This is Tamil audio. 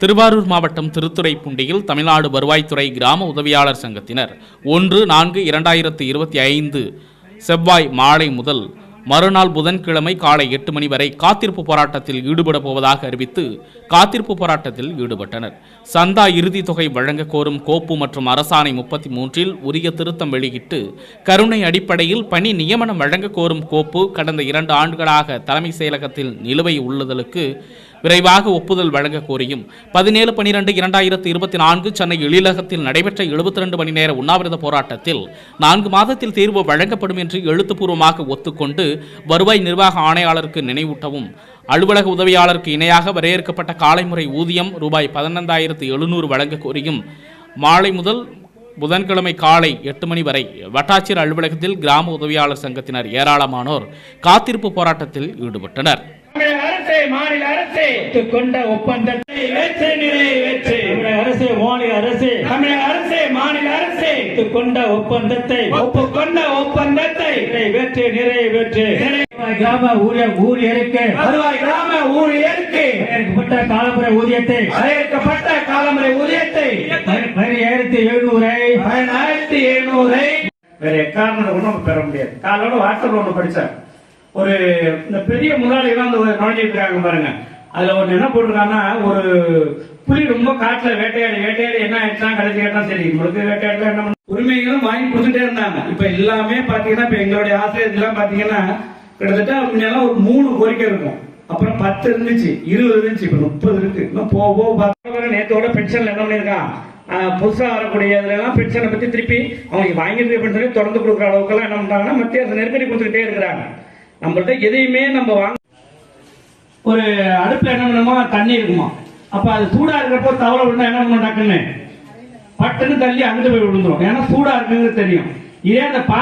திருவாரூர் மாவட்டம் திருத்துறைப்பூண்டியில் தமிழ்நாடு வருவாய்த்துறை கிராம உதவியாளர் சங்கத்தினர் ஒன்று நான்கு இரண்டாயிரத்து இருபத்தி ஐந்து செவ்வாய் மாலை முதல் மறுநாள் புதன்கிழமை காலை எட்டு மணி வரை காத்திருப்பு போராட்டத்தில் ஈடுபட போவதாக அறிவித்து காத்திருப்பு போராட்டத்தில் ஈடுபட்டனர். சந்தா இறுதி தொகை வழங்க கோரும் கோப்பு மற்றும் அரசாணை முப்பத்தி மூன்றில் உரிய திருத்தம் வெளியிட்டு கருணை அடிப்படையில் பணி நியமனம் வழங்க கோரும் கோப்பு கடந்த இரண்டு ஆண்டுகளாக தலைமை செயலகத்தில் நிலுவை உள்ளதலுக்கு விரைவாக ஒப்புதல் வழங்க கோரியும் பதினேழு பனிரெண்டு இரண்டாயிரத்து இருபத்தி நான்கு சென்னை எழிலகத்தில் நடைபெற்ற எழுபத்தி ரெண்டு மணி நேர உண்ணாவிரத போராட்டத்தில் நான்கு மாதத்தில் தீர்வு வழங்கப்படும் என்று எழுத்துப்பூர்வமாக ஒத்துக்கொண்டு வருவாய் நிர்வாக ஆணையாளருக்கு நினைவூட்டவும். அலுவலக உதவியாளருக்கு இணையாக வரையறுக்கப்பட்ட காலைமுறை ஊதியம் ரூபாய் பதினைந்தாயிரத்து எழுநூறு வழங்க கோரியும் மாலை முதல் புதன்கிழமை காலை எட்டு மணி வரை வட்டாட்சியர் அலுவலகத்தில் கிராம உதவியாளர் சங்கத்தினர் ஏராளமானோர் காத்திருப்பு போராட்டத்தில் ஈடுபட்டனர். தமிழக அரசே மாநில அரசே கொண்ட ஒப்பந்தத்தை வெற்றி நிறைவேற்று தமிழக அரசு மாநில அரசு தமிழக அரசே மாநில அரசே கொண்ட ஒப்பந்தத்தை ஒப்புக்கொண்ட ஒப்பந்தத்தை நிறைவேற்று நிறைவேற்று கிராம ஊழிய ஊழியருக்கு வருவாய் கிராம ஊழியருக்கு வரையறுக்கப்பட்ட காலமுறை ஊதியத்தை வரையறுக்கப்பட்ட காலமுறை ஊதியத்தை பதினாயிரத்தி எழுநூறை பதினாயிரத்தி எழுநூறை வேற எக்காரணத்தை கூட நம்ம பெற முடியாது. காலோட வாட்ஸ்அப்ல ஒண்ணு படிச்சேன். ஒரு இந்த பெரிய முதலாளிகள்லாம் வந்து நுழைஞ்சிருக்காங்க பாருங்க. அதுல ஒன்று என்ன போட்டிருக்காங்கன்னா ஒரு புலி ரொம்ப காட்டுல வேட்டையாடி வேட்டையாடி என்ன ஆயிடுச்சா கடைசி கேட்டா சரி உங்களுக்கு வேட்டையாடலாம் என்ன பண்ண- உரிமைகளும் வாங்கி கொடுத்துட்டே இருந்தாங்க. இப்ப எல்லாமே பாத்தீங்கன்னா இப்ப எங்களுடைய ஆசிரியர்கள் எல்லாம் பாத்தீங்கன்னா கிட்டத்தட்ட முன்னெல்லாம் ஒரு மூணு கோரிக்கை இருக்கும். அப்புறம் பத்து இருந்துச்சு இருபது இருந்துச்சு இப்ப முப்பது இருக்கு. இன்னும் போக போக பார்த்தா நேத்தோட பென்ஷன்ல என்ன பண்ணிருக்கான் புதுசாக புதுசா வரக்கூடிய இதுல பென்ஷனை பத்தி திருப்பி அவங்களுக்கு வாங்கிட்டு அப்படின்னு சொல்லி தொடர்ந்து கொடுக்குற அளவுக்கு என்ன பண்றாங்கன்னா மத்திய அரசு நெருக்கடி கொடுத்துக்கிட்டே இருக்கிறாங்க. நம்மள்ட்ட எதையுமே நம்ம வாங்க ஒரு அடுப்புல என்ன பண்ணுமோ? தண்ணி இருக்குமா? அப்ப அது சூடா இருக்கிறப்போ தவளை விழுந்தா என்ன பண்ணும்? டக்குன்னு பட்டுன்னு தள்ளி அங்கிட்டு போய் விழுந்துரும். ஏன்னா சூடா இருக்குங்கிறது தெரியும். இதே அந்த பா